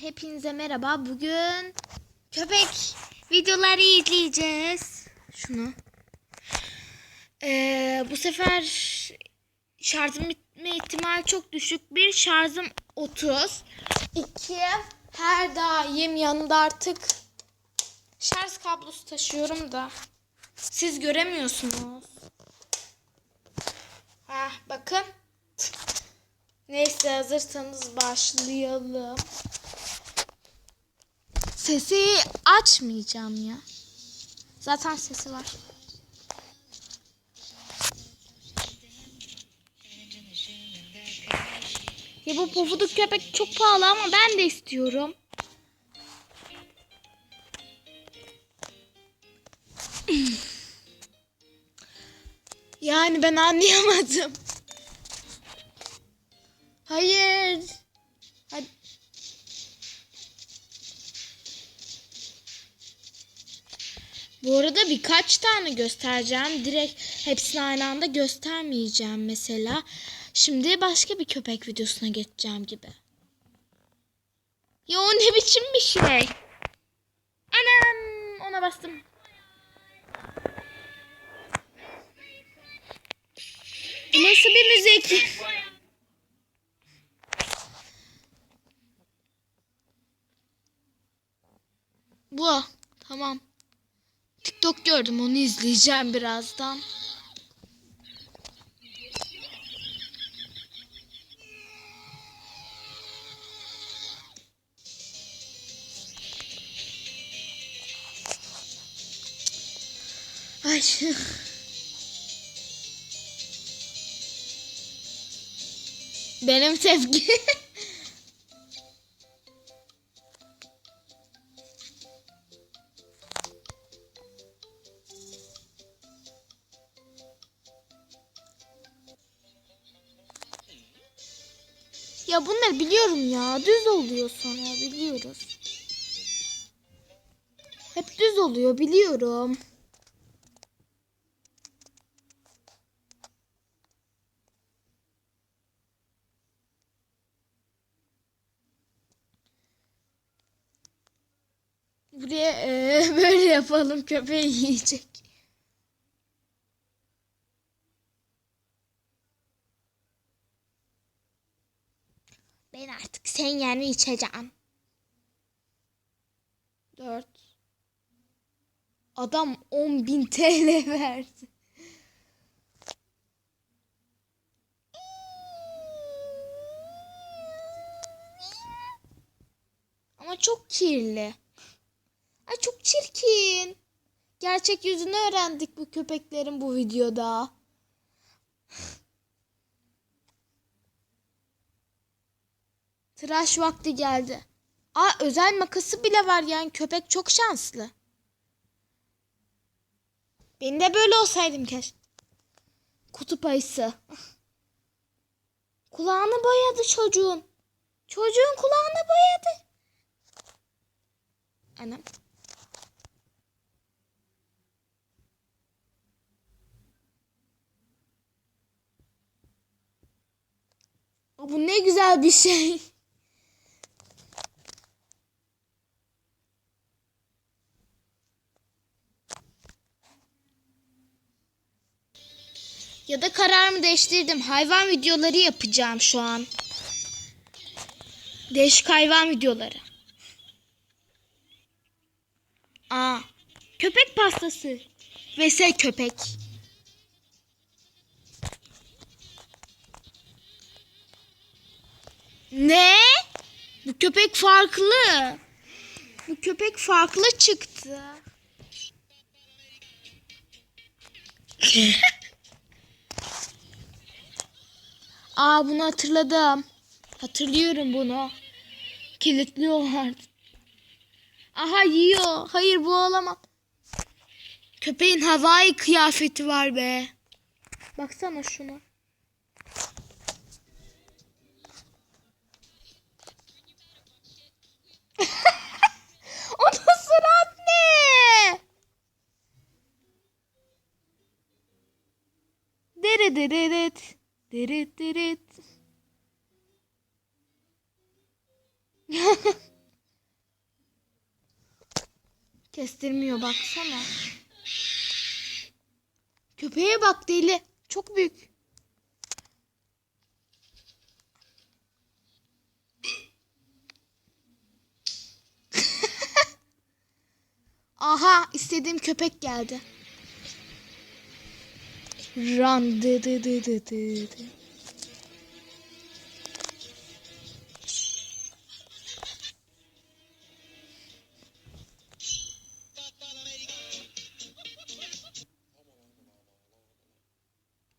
Hepinize merhaba. Bugün köpek videoları izleyeceğiz. Şunu. Ee, bu sefer şarjım bitme ihtimali çok düşük. Bir şarjım 30. İki her daim yanında artık şarj kablosu taşıyorum da siz göremiyorsunuz. Ha bakın. Neyse hazırsanız başlayalım. Sesi açmayacağım ya. Zaten sesi var. Ya bu pofuduk köpek çok pahalı ama ben de istiyorum. Yani ben anlayamadım. Hayır. Bu arada birkaç tane göstereceğim. Direkt hepsini aynı anda göstermeyeceğim mesela. Şimdi başka bir köpek videosuna geçeceğim gibi. Ya o ne biçim bir şey? Anam ona bastım. Bu nasıl bir müzik? Bu. Tamam. TikTok gördüm onu izleyeceğim birazdan. Ay. Benim tepki. Ya bunları biliyorum ya. Düz oluyor sonra biliyoruz. Hep düz oluyor biliyorum. Buraya eee, böyle yapalım köpeği yiyecek. Ben yerini içeceğim. Dört. Adam 10 bin TL verdi. Ama çok kirli. Ay çok çirkin. Gerçek yüzünü öğrendik bu köpeklerin bu videoda. Tıraş vakti geldi. Aa özel makası bile var yani köpek çok şanslı. Ben de böyle olsaydım keşke. Kutup ayısı. Kulağını boyadı çocuğun. Çocuğun kulağını boyadı. Anam. Bu ne güzel bir şey. Ya da kararımı değiştirdim. Hayvan videoları yapacağım şu an. Değişik hayvan videoları. Aa, köpek pastası. Vs köpek. Ne? Bu köpek farklı. Bu köpek farklı çıktı. Aa bunu hatırladım. Hatırlıyorum bunu. Kilitliyorlardı. Aha yiyor. Hayır bu olamaz. Köpeğin havai kıyafeti var be. Baksana şuna. Onun surat ne? Dere dere deret. Dırıt dırıt. Kestirmiyor baksana. Köpeğe bak deli. Çok büyük. Aha istediğim köpek geldi. Run dı dı dı dı dı dı.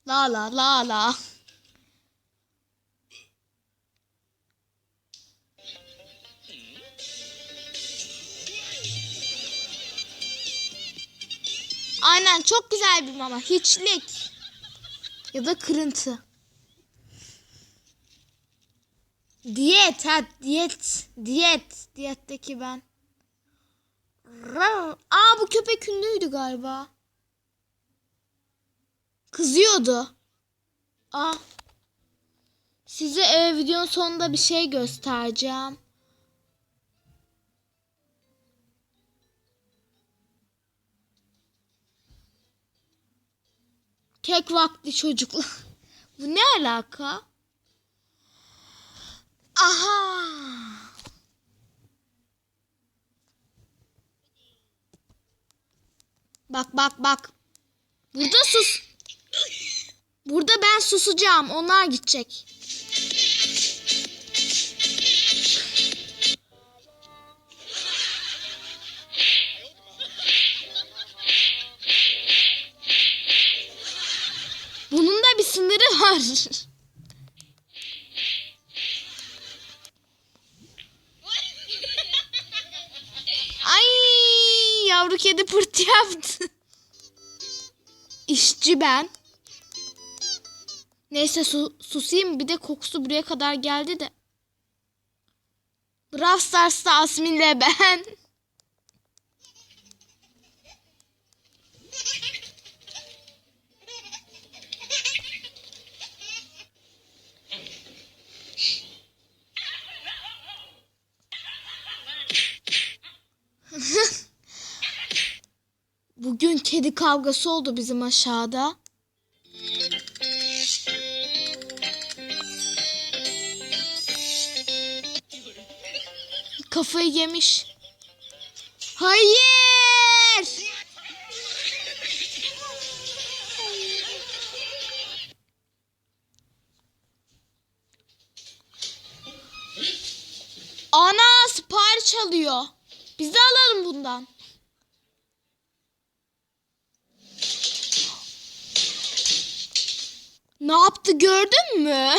La la la la. Aynen çok güzel bir mama. Hiçlik. Ya da kırıntı. Diyet ha diyet. Diyet. Diyetteki ben. Aa bu köpek ünlüydü galiba. Kızıyordu. Aa. Size e, videonun sonunda bir şey göstereceğim. Tek vakti çocuklar. Bu ne alaka? Aha. Bak bak bak. Burada sus. Burada ben susacağım. Onlar gidecek. Sınırı var. Ay yavru kedi pırt yaptı. İşçi ben. Neyse su, susayım bir de kokusu buraya kadar geldi de. Brawl Stars'ta Asmin'le ben. Bugün kedi kavgası oldu bizim aşağıda. Kafayı yemiş. Hayır! Ana sipariş alıyor. Alalım bundan. Ne yaptı gördün mü?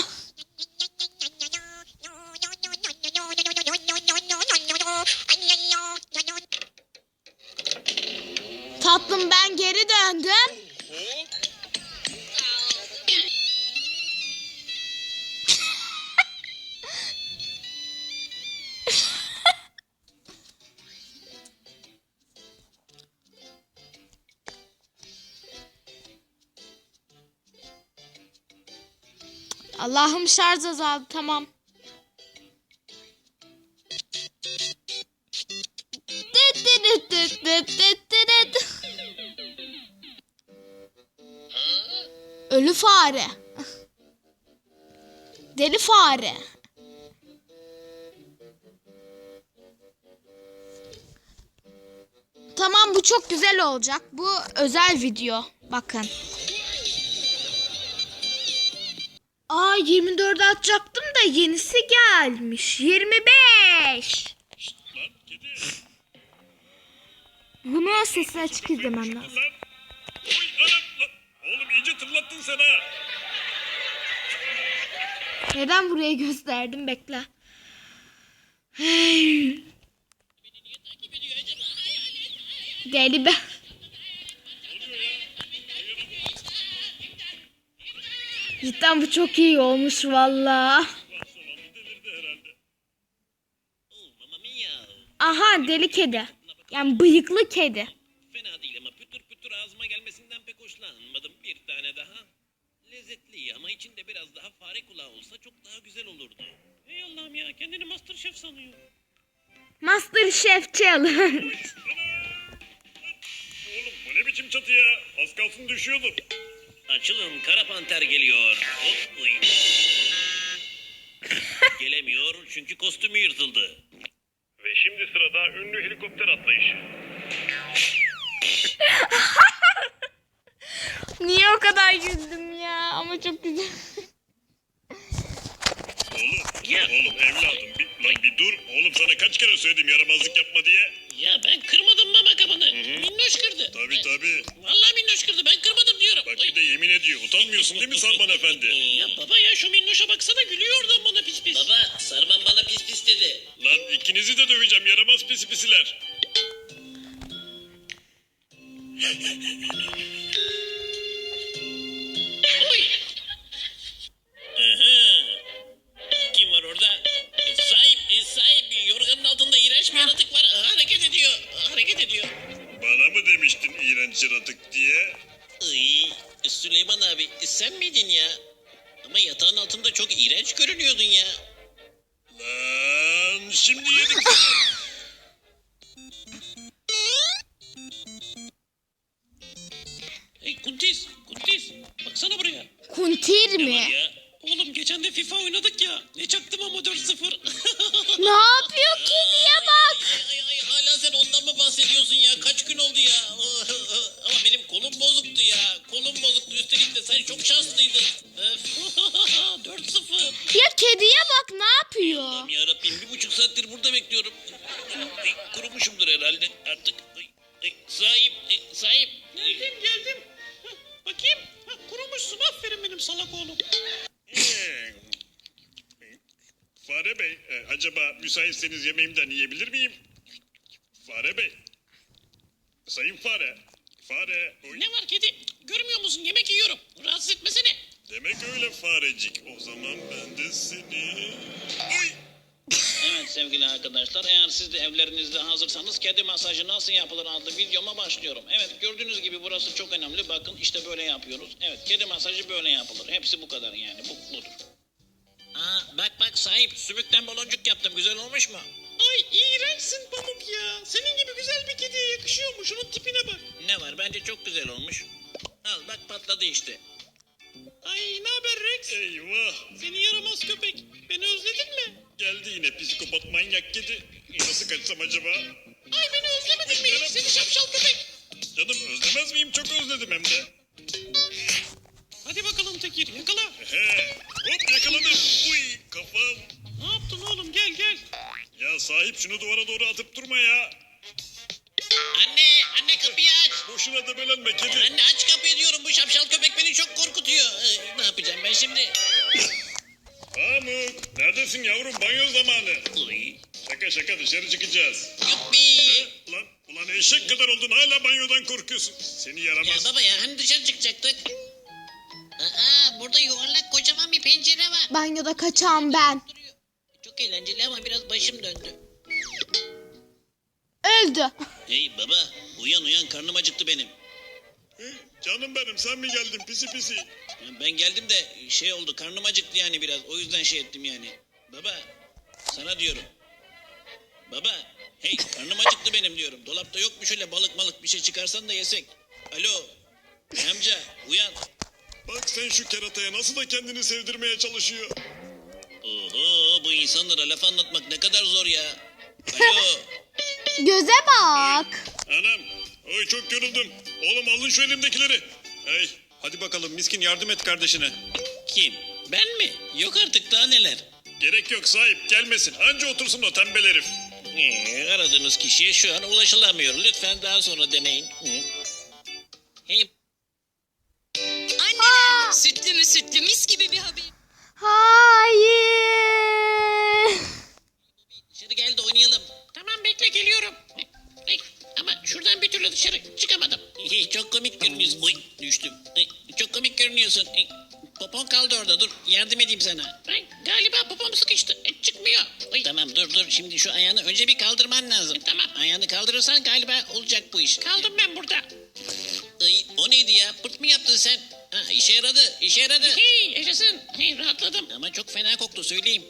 Tatlım ben geri döndüm. Allah'ım şarj azaldı tamam. Ölü fare. Deli fare. Tamam bu çok güzel olacak. Bu özel video. Bakın. 24 atacaktım da yenisi gelmiş. 25. Lan kedi. Bunu sesini açık izlemem lazım. Oğlum iyice tırlattın sen ha. Neden buraya gösterdim bekle. Hey. Deli ben. Cidden bu çok iyi olmuş valla. Aha deli kedi. Yani bıyıklı kedi. Fena değil ama pütür pütür ağzıma gelmesinden pek hoşlanmadım. Bir tane daha. Lezzetli ama içinde biraz daha fare kulağı olsa çok daha güzel olurdu. Ey Allah'ım ya kendini Masterchef sanıyor. Master Chef Challenge. Ana. içim çatıya. Az kalsın düşüyordum. Açılın kara panter geliyor. Hop, uy. Gelemiyor çünkü kostümü yırtıldı. Ve şimdi sırada ünlü helikopter atlayışı. Niye o kadar güldüm ya? Ama çok güzel. Oğlum, Ya. oğlum evladım bir, lan bir dur. Oğlum sana kaç kere söyledim yaramazlık yapma diye. Ya ben kırmadım kırdı. Tabi tabi. Vallahi minnoş kırdı ben kırmadım diyorum. Bak bir de yemin ediyor. Utanmıyorsun değil mi Sarman Efendi? Ya baba ya şu minnoşa baksana gülüyor oradan bana pis pis. Baba Sarman bana pis pis dedi. Lan ikinizi de döveceğim yaramaz pisi pisiler. yaratık diye? Iy, Süleyman abi e, sen miydin ya? Ama yatağın altında çok iğrenç görünüyordun ya. Lan şimdi yedim seni. Hey Kuntis, Kuntis baksana buraya. Kuntir Ne mi? var ya? Oğlum geçen de FIFA oynadık ya. Ne çaktım ama 4-0. Ne yapıyor kediye bak. Ay, ay, ay, hala sen ondan mı bahsediyorsun ya? Kaç gün oldu ya? Ama benim kolum bozuktu ya. Kolum bozuktu. Üstelik de sen çok şanslıydın. Öf. 4-0. Ya kediye bak ne yapıyor? Allah'ım yarabbim bir buçuk saattir burada bekliyorum. Ay, kurumuşumdur herhalde artık. Ay, ay, sahip, ay, sahip. Geldim geldim. bakayım. kurumuşsun aferin benim salak oğlum. Ee, Fare Bey, e, acaba müsaitseniz yemeğimden yiyebilir miyim? Fare Bey. Sayın Fare. Fare. Oy. Ne var kedi? Görmüyor musun yemek yiyorum. Rahatsız etmesene. Demek öyle farecik. O zaman ben de seni... Oy. Evet sevgili arkadaşlar eğer siz de evlerinizde hazırsanız kedi masajı nasıl yapılır adlı videoma başlıyorum. Evet gördüğünüz gibi burası çok önemli. Bakın işte böyle yapıyoruz. Evet kedi masajı böyle yapılır. Hepsi bu kadar yani bu budur. Aa, bak bak sahip sümükten baloncuk yaptım güzel olmuş mu? Ay iğrençsin Pamuk ya. Senin gibi güzel bir kediye yakışıyor mu? Şunun tipine bak. Ne var bence çok güzel olmuş. Al bak patladı işte. Ay ne haber Rex? Eyvah. Seni yaramaz köpek. Beni özledin mi? Geldi yine psikopat manyak kedi. Nasıl kaçsam acaba? Ay beni özlemedin mi hiç seni şapşal köpek? Canım özlemez miyim? Çok özledim hem de. Hadi bakalım Tekir yakala. He. Hop yakaladım. Uy kafam. Ne yaptın oğlum gel gel. Ya sahip şunu duvara doğru atıp durma ya. Anne anne kapıyı aç. Boşuna debelenme kedi. Anne aç kapıyı diyorum bu şapşal köpek beni çok korkutuyor. Ee, ne yapacağım ben şimdi? Pamuk. Neredesin yavrum? Banyo zamanı. Uy. Şaka şaka dışarı çıkacağız. Yuppi. He? Ulan, ulan eşek kadar oldun hala banyodan korkuyorsun. Seni Ya yaramaz. baba ya hani dışarı çıkacaktık? Aa burada yuvarlak kocaman bir pencere var. Banyoda kaçağım ben. Çok eğlenceli ama biraz başım döndü. Öldü. Hey baba uyan uyan karnım acıktı benim. Hı? Canım benim sen mi geldin pisi pisi? Ben geldim de şey oldu karnım acıktı yani biraz o yüzden şey ettim yani. Baba sana diyorum. Baba hey karnım acıktı benim diyorum. Dolapta yok mu şöyle balık malık bir şey çıkarsan da yesek. Alo amca uyan. Bak sen şu kerataya nasıl da kendini sevdirmeye çalışıyor. Oho bu insanlara laf anlatmak ne kadar zor ya. Alo Göze bak. Anam. Oy çok yoruldum. Oğlum alın şu elimdekileri. Hey hadi bakalım miskin yardım et kardeşine. kim? Ben mi? Yok artık daha neler. Gerek yok sahip gelmesin. Anca otursun o tembel herif. Ee, aradığınız kişiye şu an ulaşılamıyor. Lütfen daha sonra deneyin. Hı. Dışarı çıkamadım. Çok komik görünüyorsun. Uy düştüm. Ay, çok komik görünüyorsun. Ay, popon kaldı orada dur yardım edeyim sana. Ay, galiba popom sıkıştı. E, çıkmıyor. Ay, tamam dur dur şimdi şu ayağını önce bir kaldırman lazım. tamam ayağını kaldırırsan galiba olacak bu iş. Kaldım ben burada. Ay, o neydi ya? Pırt mı yaptın sen? Ha, işe yaradı, işe yaradı. Hey, yaşasın. Hey, rahatladım. Ama çok fena koktu söyleyeyim.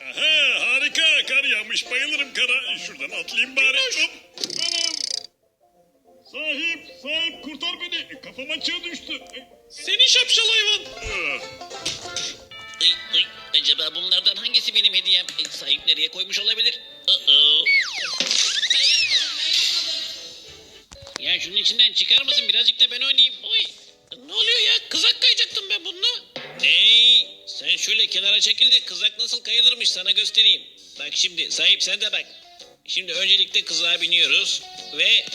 Aha harika kar yağmış bayılırım kara. Şuradan atlayayım bari. Hop. Sahip, sahip kurtar beni. E, Kafam açığa düştü. E, Seni şapşal hayvan. Ay, ay, acaba bunlardan hangisi benim hediyem? E, sahip nereye koymuş olabilir? Uh-oh. Ya şunun içinden çıkar mısın? Birazcık da ben oynayayım. Oy. Ne oluyor ya? Kızak kayacaktım ben bununla. Ney? Sen şöyle kenara çekil de kızak nasıl kayılırmış sana göstereyim. Bak şimdi sahip sen de bak. Şimdi öncelikle kızağa biniyoruz ve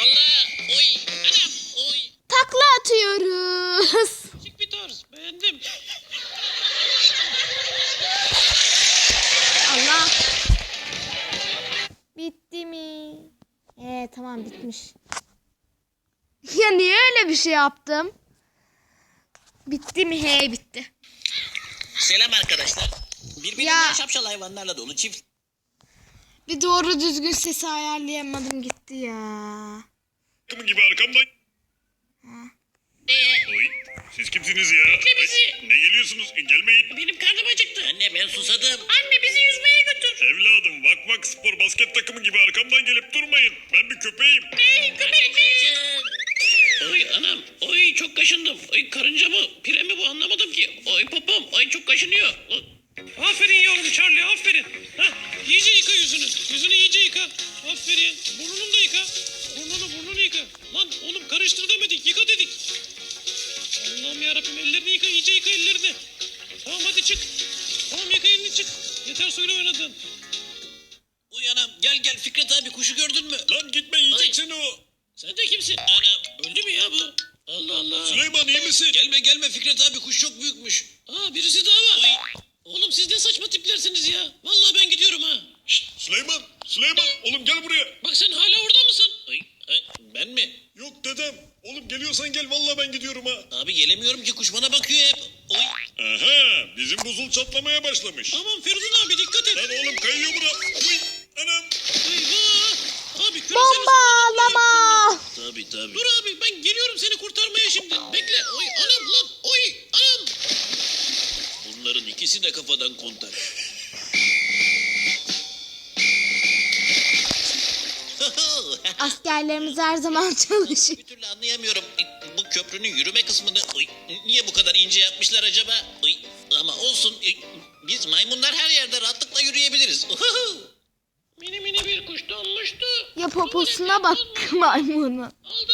Allah! Oy! Anam! Oy! Takla atıyoruz. Küçük bir tarz. Beğendim. Allah. Bitti mi? Ee tamam bitmiş. Ya niye öyle bir şey yaptım? Bitti mi? Hey bitti. Selam arkadaşlar. Birbirinden Ya. şapşal hayvanlarla dolu çift Bir doğru düzgün sesi ayarlayamadım gitti ya. Takımı gibi arkamdan. Oy, siz kimsiniz ya? Ay, ne geliyorsunuz? Gelmeyin. Benim karnım acıktı. Anne ben susadım. Anne bizi yüzmeye götür. Evladım vak vak spor basket takımı gibi arkamdan gelip durmayın. Ben bir köpeğim. Hey köpek Oy anam. Oy çok kaşındım. Oy karınca mı? Pire mi bu anlamadım ki. Oy popom. Oy çok kaşınıyor. Oy. Aferin yavrum Charlie aferin. Hah, iyice yıka yüzünü. Yüzünü iyice yıka. Aferin. Burnunu da yıka. Burnunu burnunu yıka. Lan oğlum karıştır demedik yıka dedik. Allah'ım yarabbim ellerini yıka iyice yıka ellerini. Tamam hadi çık. Tamam yıka elini çık. Yeter suyla oynadın. Uyanam gel gel Fikret abi kuşu gördün mü? Lan gitme yiyecek seni o. Sen de kimsin? Anam öldü mü ya bu? Allah Allah. Süleyman iyi misin? Gelme gelme Fikret abi kuş çok büyükmüş. Aa birisi daha var. Oğlum siz ne saçma tiplersiniz ya. Vallahi ben gidiyorum ha. Şşt, Süleyman, Süleyman oğlum gel buraya. bak sen hala orada mısın? Ay, ay, ben mi? Yok dedem. Oğlum geliyorsan gel vallahi ben gidiyorum ha. Abi gelemiyorum ki kuş bana bakıyor hep. Oy. Aha bizim buzul çatlamaya başlamış. Aman Feridun abi dikkat et. Lan oğlum kayıyor bura. Uy anam. Eyvah. Abi küresel Bombalama. Tabii tabii. Dur abi ben geliyorum seni kurtarmaya şimdi. Bekle. Oy anam lan. Oy anam. Bunların ikisi de kafadan kontak. Askerlerimiz her zaman çalışıyor. Bir türlü anlayamıyorum. Bu köprünün yürüme kısmını niye bu kadar ince yapmışlar acaba? Ama olsun. e, Biz maymunlar her yerde rahatlıkla yürüyebiliriz. Mini mini bir kuş donmuştu. Ya poposuna bak maymunun. Aldım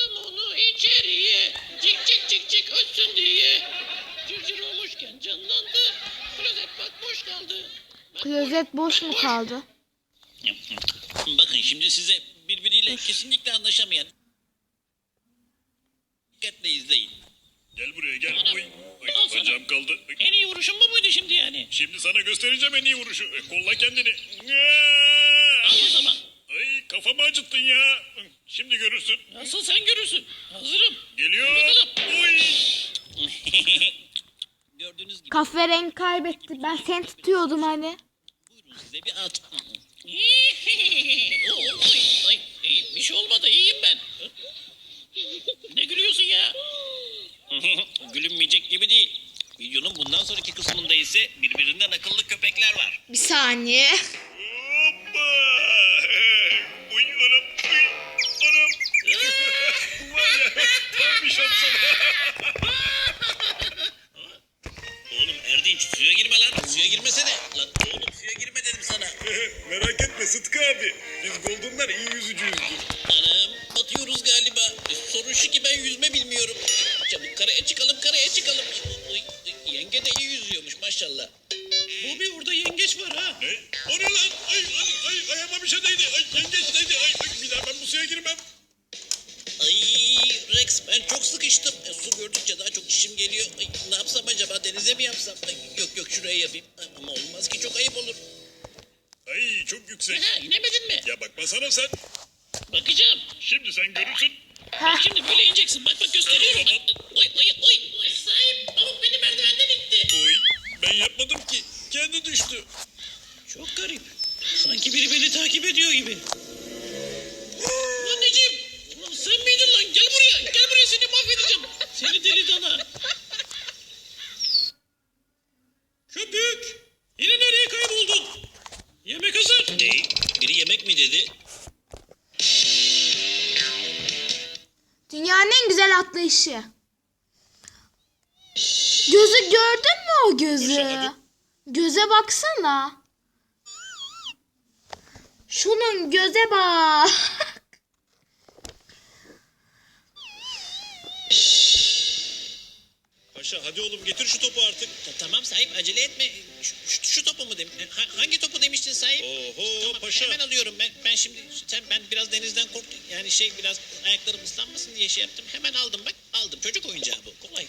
Klozet boş mu kaldı? Bakın şimdi size birbiriyle kesinlikle anlaşamayan dikkatle izleyin. Gel buraya gel. Uy Al sana. bacağım kaldı. En iyi vuruşum bu muydu şimdi yani? Şimdi sana göstereceğim en iyi vuruşu. E, Kolla kendini. Al o zaman. Ay kafamı acıttın ya. Şimdi görürsün. Nasıl sen görürsün. Hazırım. Geliyor. Bakalım. Uy. Gördüğünüz gibi Kahverengi kaybetti. Ben seni tutuyordum hani. Size bir at. oy, oy, Bir şey olmadı iyiyim ben. ne gülüyorsun ya? Gülünmeyecek gibi değil. Videonun bundan sonraki kısmında ise birbirinden akıllı köpekler var. Bir saniye. Hoppa. Uy anam. Uy anam. Var ya tam bir şans Erdinç suya girme lan. Suya girmesene. Lan oğlum suya girme dedim sana. Merak etme Sıtkı abi. Biz Golden'lar iyi yüzücüyüzdür. Anam batıyoruz galiba. E, Sorun şu ki ben yüzme bilmiyorum. Çabuk karaya çıkalım karaya çıkalım. Yenge de iyi yüzüyormuş maşallah. Bobby orada yengeç var ha. Ne? O ne lan? Ay, ay, ay, ayağıma bir şey değdi. Ay, yengeç değdi. Ay, ay, bir daha ben bu suya girmem. Ay Rex ben çok sıkıştım. E, su gördükçe daha çok çişim geliyor. Ay, ne yapsam acaba yapsam? Yok yok şuraya yapayım. Ay, ama olmaz ki çok ayıp olur. Ay, çok yüksek. Ha, inemedin mi? Ya bakmasana sen. Bakacağım. Şimdi sen görürsün. Bak şimdi böyle ineceksin. Bak bak gösteriyorum. Ay, Oy oy oy. oy. Sahip pamuk beni merdivenden itti. Oy, ben yapmadım ki. Kendi düştü. Çok garip. Sanki biri beni takip ediyor gibi. Anneciğim. Sen miydin lan? Gel buraya. Gel buraya seni mahvedeceğim. Atlayışı. Gözü gördün mü o gözü? Göze baksana. Şunun göze bak. Paşa hadi oğlum getir şu topu artık. Ta- tamam sahip acele etme. Şu, şu, topu mu dem? Ha- hangi topu demiştin sahip? Oho Tamam, paşa. Hemen alıyorum ben. Ben şimdi sen ben biraz denizden korktum. Yani şey biraz ayaklarım ıslanmasın diye şey yaptım. Hemen aldım bak. Aldım. Çocuk oyuncağı bu. Kolay.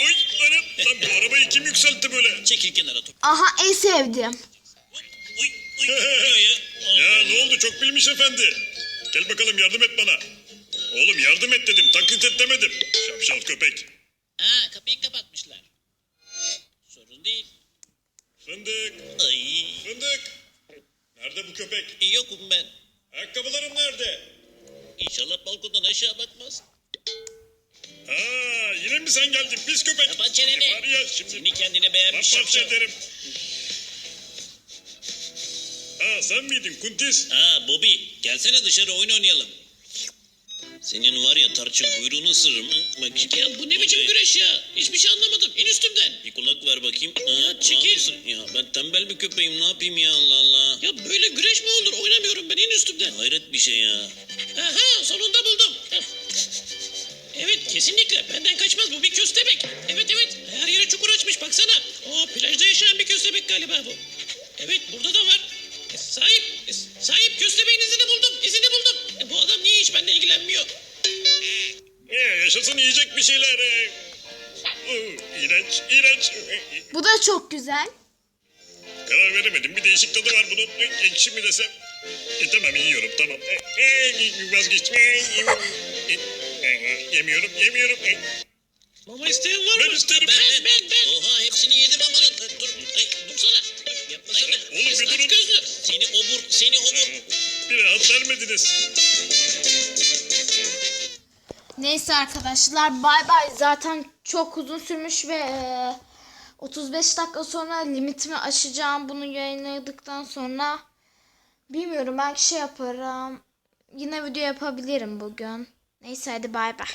Oy anam. Lan bu arabayı kim yükseltti böyle? Çekil kenara top. Aha en sevdim. Uy, uy, uy, ya. Ya ne oldu çok bilmiş efendi. Gel bakalım yardım et bana. Oğlum yardım et dedim taklit et demedim. Şapşal köpek. Ha kapıyı kapatmışlar. Fındık. Ay, Fındık. Nerede bu köpek? yokum ben. Ayakkabılarım nerede? İnşallah balkondan aşağı bakmaz. Aa yine mi sen geldin pis köpek? Kapat çeneni. Var ya şimdi Seni kendine beğenmiş şapşal. ederim. Ha sen miydin Kuntis? Ha Bobby gelsene dışarı oyun oynayalım. Senin var ya tarçın kuyruğunu ısırırım. Bak ya bu ne biçim güreş ya? Hiçbir şey anlamadım. İn üstümden. Bir kulak ver bakayım. Ya çekil. Ya ben tembel bir köpeğim ne yapayım ya Allah Allah. Ya böyle güreş mi olur? Oynamıyorum ben in üstümden. Hayret bir şey ya. Aha sonunda buldum. Evet kesinlikle benden kaçmaz bu bir köstebek. Evet evet her yere çukur açmış baksana. O plajda yaşayan bir köstebek galiba bu. Evet burada da var. E, sahip, e, sahip köstebeğin izini buldum, izini buldum. E, bu adam niye hiç benimle ilgilenmiyor? Ee, yaşasın yiyecek bir şeyler. Ee. İğrenç, iğrenç. Bu da çok güzel. Karar veremedim. Bir değişik tadı var bunun. Ekşi mi desem? E, tamam yiyorum tamam. E, e, vazgeçtim. E, e, e, yemiyorum, yemiyorum. E, Mama isteyen var mı? Ben isterim. Ben, ben, ben. Oha hepsini yedim ama. Dur, ay, dursana. Dur, Yapmasana. Oğlum, bir durun. Seni obur, seni obur. Bir rahat vermediniz. Neyse arkadaşlar bay bay. Zaten çok uzun sürmüş ve e, 35 dakika sonra limitimi aşacağım bunu yayınladıktan sonra. Bilmiyorum belki şey yaparım. Yine video yapabilirim bugün. Neyse hadi bay bay.